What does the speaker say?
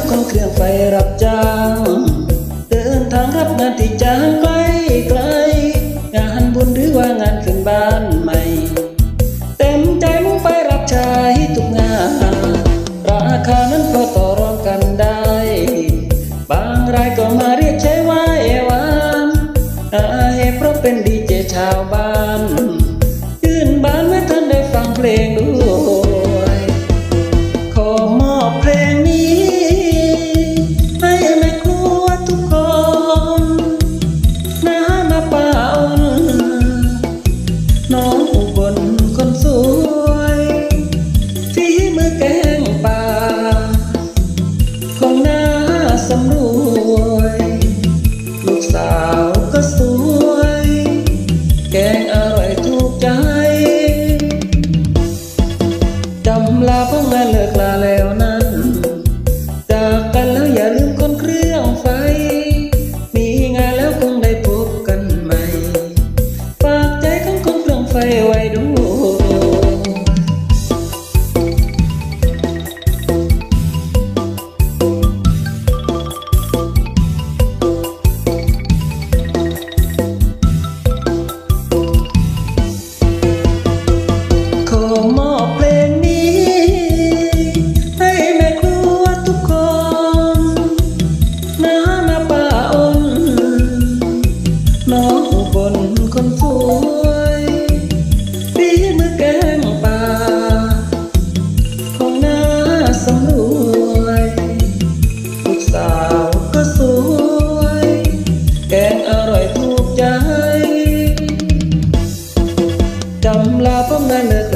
บข้าเครื่องไฟรับจ้างเดินทางรับงานที่จ้างไกลไกลงานบุญหรือว่างานขึ้นบ้านใหม่ เต็มใจมุ่งไปรับใช้ทุกงาน ราคานั้นพอต่อรองกันได้ บางรายก็มาเรียกใช้ว่าเอวามอาเฮเพราะเป็นดีเจชาวบ้าน ยื่นบ้านเมื่อท่านได้ฟังเพลง แลาเพราะเลิกลาแล้วนั้น จากกันแล้วอย่าลืมคนเครื่องไฟ มีงานแล้วคงได้พบกันใหม่ ฝากใจของคนเครื่องไฟไว้ด้วย นอร่อยถูกใจจำลาพร้อมงานเลิก